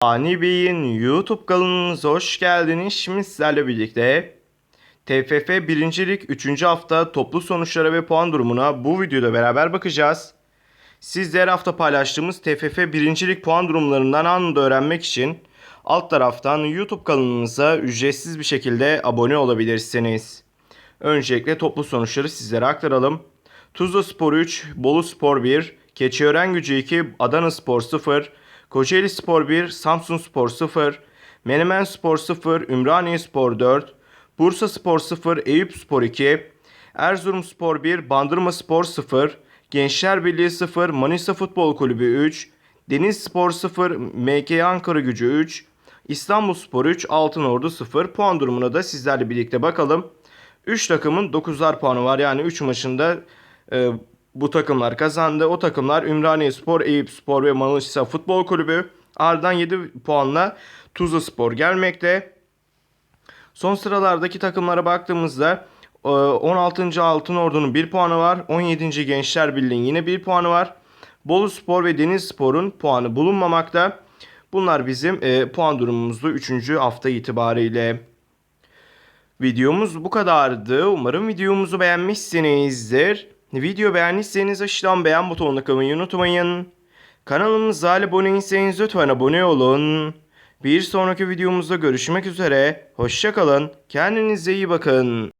Ani Bey'in YouTube kanalımıza hoş geldiniz. Şimdi sizlerle birlikte TFF 1. Lig 3. hafta toplu sonuçlara ve puan durumuna bu videoda beraber bakacağız. Siz de her hafta paylaştığımız TFF 1. Lig puan durumlarından anında öğrenmek için alt taraftan YouTube kanalımıza ücretsiz bir şekilde abone olabilirsiniz. Öncelikle toplu sonuçları sizlere aktaralım. Tuzla Spor 3, Bolu Spor 1, Keçiören Gücü 2, Adana Spor 0, Kocaeli Spor 1, Samsun Spor 0, Menemen Spor 0, Ümraniye Spor 4, Bursa Spor 0, Eyüp Spor 2, Erzurum Spor 1, Bandırma Spor 0, Gençler Birliği 0, Manisa Futbol Kulübü 3, Deniz Spor 0, MK Ankara Gücü 3, İstanbul Spor 3, Altınordu 0. Puan durumuna da sizlerle birlikte bakalım. 3 takımın 9'lar puanı var. Yani 3 maçında e, bu takımlar kazandı. O takımlar Ümraniye Spor, Eyüp Spor ve Manisa Futbol Kulübü. Ardından 7 puanla Tuzla Spor gelmekte. Son sıralardaki takımlara baktığımızda e, 16. Altınordu'nun 1 puanı var. 17. Gençler Birliği'nin yine 1 puanı var. Bolu Spor ve Deniz Spor'un puanı bulunmamakta. Bunlar bizim e, puan durumumuzdu 3. hafta itibariyle. Videomuz bu kadardı. Umarım videomuzu beğenmişsinizdir. Video beğendiyseniz aşağıdan beğen butonuna kılmayı unutmayın. Kanalımıza abone değilseniz lütfen abone olun. Bir sonraki videomuzda görüşmek üzere. Hoşçakalın. Kendinize iyi bakın.